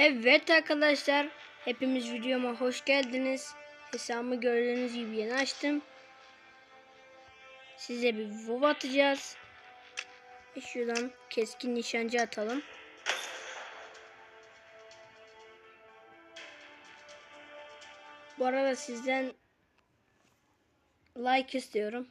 Evet arkadaşlar, hepimiz videoma hoş geldiniz. Hesabımı gördüğünüz gibi yeni açtım. Size bir WoW atacağız. E şuradan keskin nişancı atalım. Bu arada sizden like istiyorum.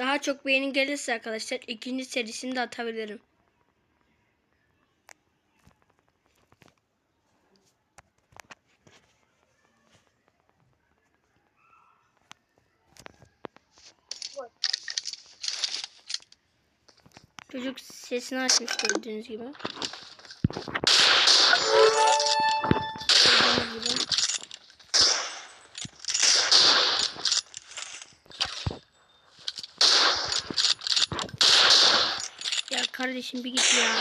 Daha çok beğeni gelirse arkadaşlar ikinci serisini de atabilirim. Çocuk sesini açmış gördüğünüz gibi. Gördüğünüz gibi. Ya kardeşim bir git ya.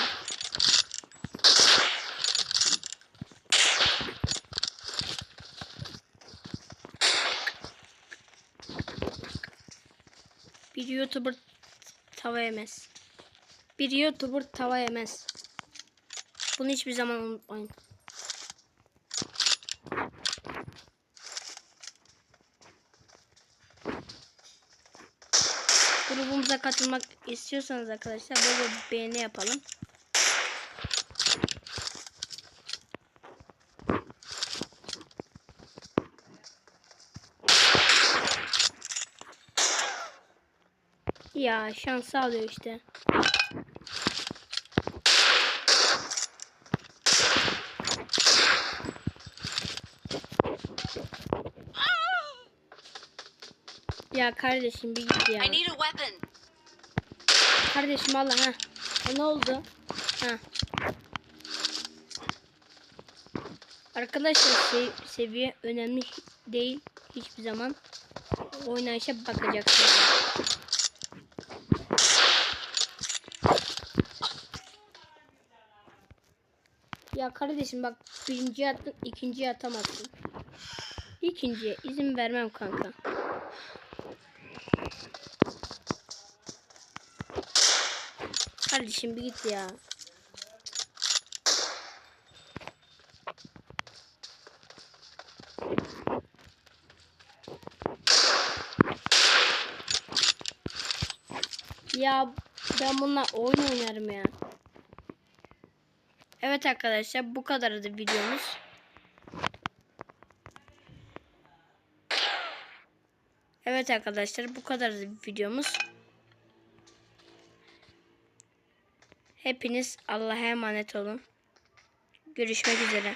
Bir YouTuber tava yemez. Bir YouTuber tava yemez. Bunu hiçbir zaman unutmayın. Grubumuza katılmak istiyorsanız arkadaşlar böyle bir beğeni yapalım. Ya şans alıyor işte. Ya kardeşim bir git ya. I need a weapon. Kardeşim Allah ha. E, ne oldu? Ha. Arkadaşlar se- seviye önemli değil hiçbir zaman. Oynayışa bakacaksınız. Ya kardeşim bak birinci attın ikinciye atamazsın. İkinciye izin vermem kanka. Kardeşim bir git ya. Ya ben bununla oyun oynarım ya. Evet arkadaşlar bu kadardı videomuz. Evet arkadaşlar bu kadardı videomuz. Hepiniz Allah'a emanet olun. Görüşmek üzere.